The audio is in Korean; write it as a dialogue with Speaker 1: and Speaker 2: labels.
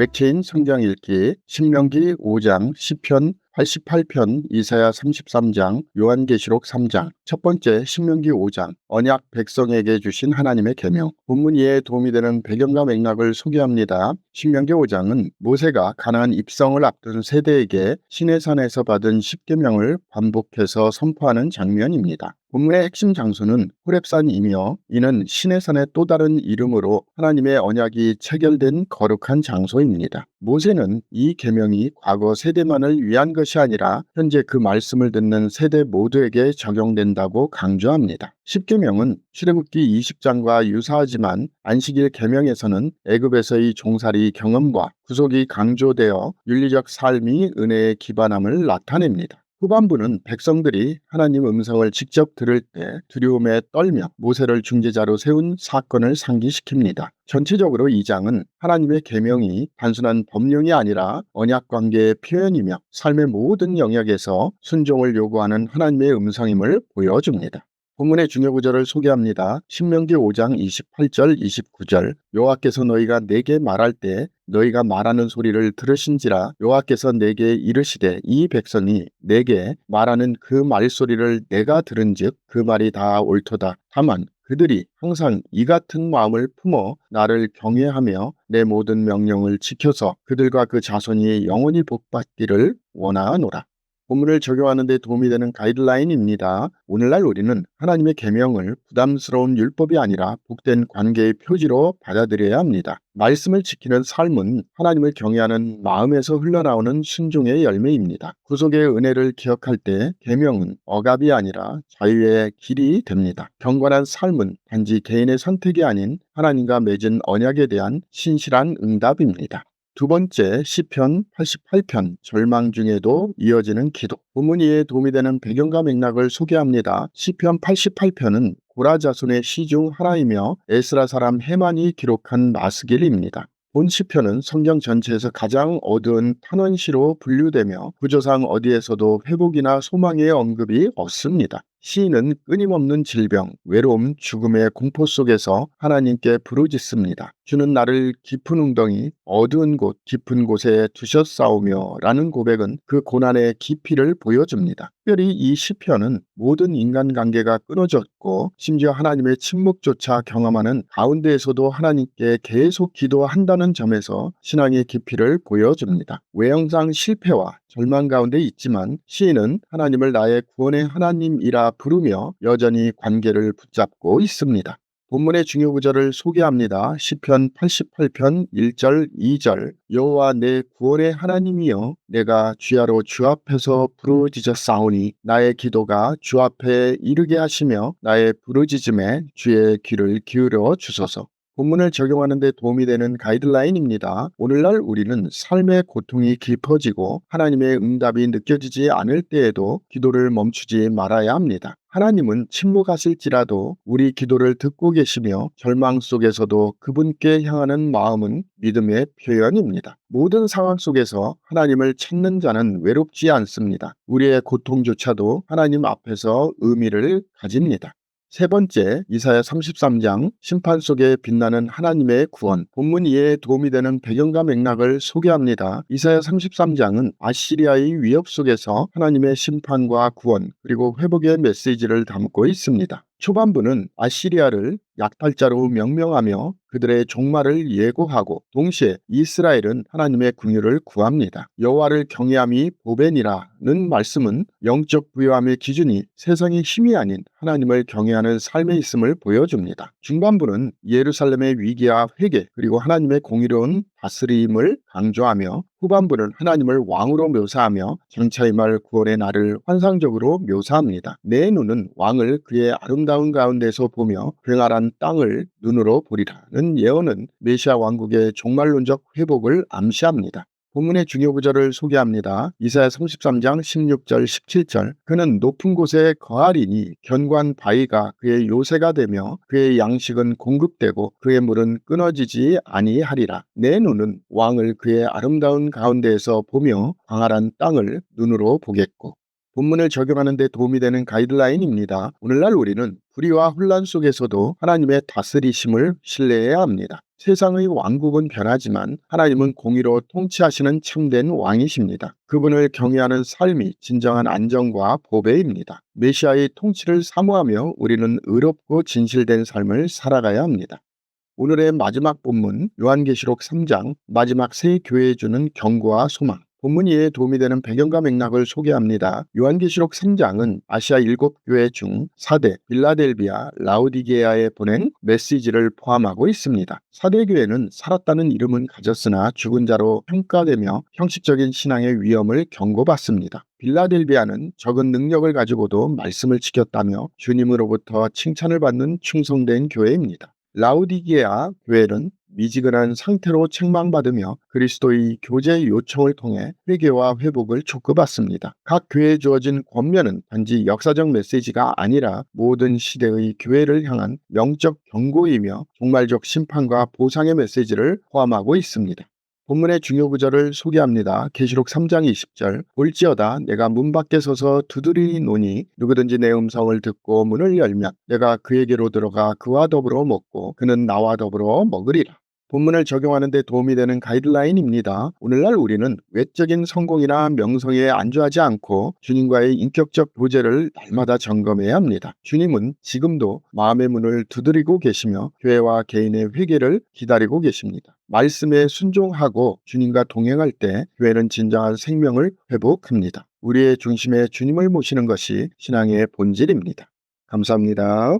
Speaker 1: 맥체인 성경 읽기 신명기 5장 10편 88편 이사야 33장 요한계시록 3장 첫 번째 신명기 5장 언약 백성에게 주신 하나님의 계명 본문 이해에 도움이 되는 배경과 맥락을 소개합니다. 신명기 5장은 모세가 가나안 입성을 앞둔 세대에게 시내산에서 받은 십계명을 반복해서 선포하는 장면입니다. 본문의 핵심 장소는 호렙산이며 이는 시내산의 또 다른 이름으로 하나님의 언약이 체결된 거룩한 장소입니다. 모세는 이 계명이 과거 세대만을 위한 것이 아니라 현재 그 말씀을 듣는 세대 모두에게 적용된다고 강조합니다. 십계명은 출애굽기 20장과 유사하지만 안식일 계명에서는 애굽에서의 종살이 경험과 구속이 강조되어 윤리적 삶이 은혜에 기반함을 나타냅니다. 후반부는 백성들이 하나님 음성을 직접 들을 때 두려움에 떨며 모세를 중재자로 세운 사건을 상기시킵니다. 전체적으로 이 장은 하나님의 계명이 단순한 법령이 아니라 언약 관계의 표현이며 삶의 모든 영역에서 순종을 요구하는 하나님의 음성임을 보여줍니다. 본문의 중요 구절을 소개합니다. 신명기 5장 28절 29절 여호와께서 너희가 내게 말할 때 너희가 말하는 소리를 들으신지라 여호와께서 내게 이르시되 이 백성이 내게 말하는 그 말소리를 내가 들은즉 그 말이 다 옳도다. 다만 그들이 항상 이 같은 마음을 품어 나를 경외하며 내 모든 명령을 지켜서 그들과 그 자손이 영원히 복받기를 원하노라. 본문을 적용하는 데 도움이 되는 가이드라인입니다. 오늘날 우리는 하나님의 계명을 부담스러운 율법이 아니라 복된 관계의 표지로 받아들여야 합니다. 말씀을 지키는 삶은 하나님을 경외하는 마음에서 흘러나오는 순종의 열매입니다. 구속의 은혜를 기억할 때 계명은 억압이 아니라 자유의 길이 됩니다. 경건한 삶은 단지 개인의 선택이 아닌 하나님과 맺은 언약에 대한 신실한 응답입니다. 두 번째 시편 88편 절망 중에도 이어지는 기도. 본문 이에 도움이 되는 배경과 맥락을 소개합니다. 시편 88편은 고라 자손의 시 중 하나이며 에스라 사람 헤만이 기록한 마스길입니다. 본 시편은 성경 전체에서 가장 어두운 탄원시로 분류되며 구조상 어디에서도 회복이나 소망의 언급이 없습니다. 시인은 끊임없는 질병, 외로움, 죽음의 공포 속에서 하나님께 부르짖습니다. 주는 나를 깊은 웅덩이, 어두운 곳, 깊은 곳에 두셨사오며 라는 고백은 그 고난의 깊이를 보여줍니다. 특별히 이 시편은 모든 인간관계가 끊어졌고 심지어 하나님의 침묵조차 경험하는 가운데에서도 하나님께 계속 기도한다는 점에서 신앙의 깊이를 보여줍니다. 외형상 실패와 절망 가운데 있지만 시인은 하나님을 나의 구원의 하나님이라 부르며 여전히 관계를 붙잡고 있습니다. 본문의 중요 구절을 소개합니다. 시편 88편 1절 2절 여호와 내 구원의 하나님이여 내가 주야로 주 앞에서 부르짖었사오니 나의 기도가 주 앞에 이르게 하시며 나의 부르짖음에 주의 귀를 기울여 주소서. 본문을 적용하는 데 도움이 되는 가이드라인입니다. 오늘날 우리는 삶의 고통이 깊어지고 하나님의 응답이 느껴지지 않을 때에도 기도를 멈추지 말아야 합니다. 하나님은 침묵하실지라도 우리 기도를 듣고 계시며 절망 속에서도 그분께 향하는 마음은 믿음의 표현입니다. 모든 상황 속에서 하나님을 찾는 자는 외롭지 않습니다. 우리의 고통조차도 하나님 앞에서 의미를 가집니다. 세 번째, 이사야 33장 심판 속에 빛나는 하나님의 구원. 본문 이해에 도움이 되는 배경과 맥락을 소개합니다. 이사야 33장은 아시리아의 위협 속에서 하나님의 심판과 구원 그리고 회복의 메시지를 담고 있습니다. 초반부는 아시리아를 약탈자로 명명하며 그들의 종말을 예고하고 동시에 이스라엘은 하나님의 궁유를 구합니다. 여호와를 경외함이 보벤이라는 말씀은 영적 부여함의 기준이 세상의 힘이 아닌 하나님을 경외하는 삶에 있음을 보여줍니다. 중반부는 예루살렘의 위기와 회개 그리고 하나님의 공의로운 다스림을 강조하며 후반부는 하나님을 왕으로 묘사하며 장차의 말 구원의 날을 환상적으로 묘사합니다. 내 눈은 왕을 그의 아름다운 가운데서 보며 굉활한 땅을 눈으로 보리라는 예언은 메시아 왕국의 종말론적 회복을 암시합니다. 본문의 중요 구절을 소개합니다. 이사야 33장 16절 17절 그는 높은 곳에 거하리니 견관 바위가 그의 요새가 되며 그의 양식은 공급되고 그의 물은 끊어지지 아니하리라. 내 눈은 왕을 그의 아름다운 가운데에서 보며 광활한 땅을 눈으로 보겠고 본문을 적용하는 데 도움이 되는 가이드라인입니다. 오늘날 우리는 불의와 혼란 속에서도 하나님의 다스리심을 신뢰해야 합니다. 세상의 왕국은 변하지만 하나님은 공의로 통치하시는 참된 왕이십니다. 그분을 경외하는 삶이 진정한 안정과 보배입니다. 메시아의 통치를 사모하며 우리는 의롭고 진실된 삶을 살아가야 합니다. 오늘의 마지막 본문 요한계시록 3장 마지막 세 교회에 주는 경고와 소망. 본문 이해에 도움이 되는 배경과 맥락을 소개합니다. 요한계시록 3장은 아시아 일곱 교회 중 4대 빌라델비아, 라우디게아에 보낸 메시지를 포함하고 있습니다. 4대 교회는 살았다는 이름은 가졌으나 죽은 자로 평가되며 형식적인 신앙의 위험을 경고받습니다. 빌라델비아는 적은 능력을 가지고도 말씀을 지켰다며 주님으로부터 칭찬을 받는 충성된 교회입니다. 라우디게아 교회는 미지근한 상태로 책망받으며 그리스도의 교제 요청을 통해 회개와 회복을 촉구받습니다. 각 교회에 주어진 권면은 단지 역사적 메시지가 아니라 모든 시대의 교회를 향한 영적 경고이며 종말적 심판과 보상의 메시지를 포함하고 있습니다. 본문의 중요 구절을 소개합니다. 계시록 3장 20절 볼지어다 내가 문 밖에 서서 두드리노니 누구든지 내 음성을 듣고 문을 열면 내가 그에게로 들어가 그와 더불어 먹고 그는 나와 더불어 먹으리라. 본문을 적용하는 데 도움이 되는 가이드라인입니다. 오늘날 우리는 외적인 성공이나 명성에 안주하지 않고 주님과의 인격적 교제를 날마다 점검해야 합니다. 주님은 지금도 마음의 문을 두드리고 계시며 교회와 개인의 회개를 기다리고 계십니다. 말씀에 순종하고 주님과 동행할 때 교회는 진정한 생명을 회복합니다. 우리의 중심에 주님을 모시는 것이 신앙의 본질입니다. 감사합니다.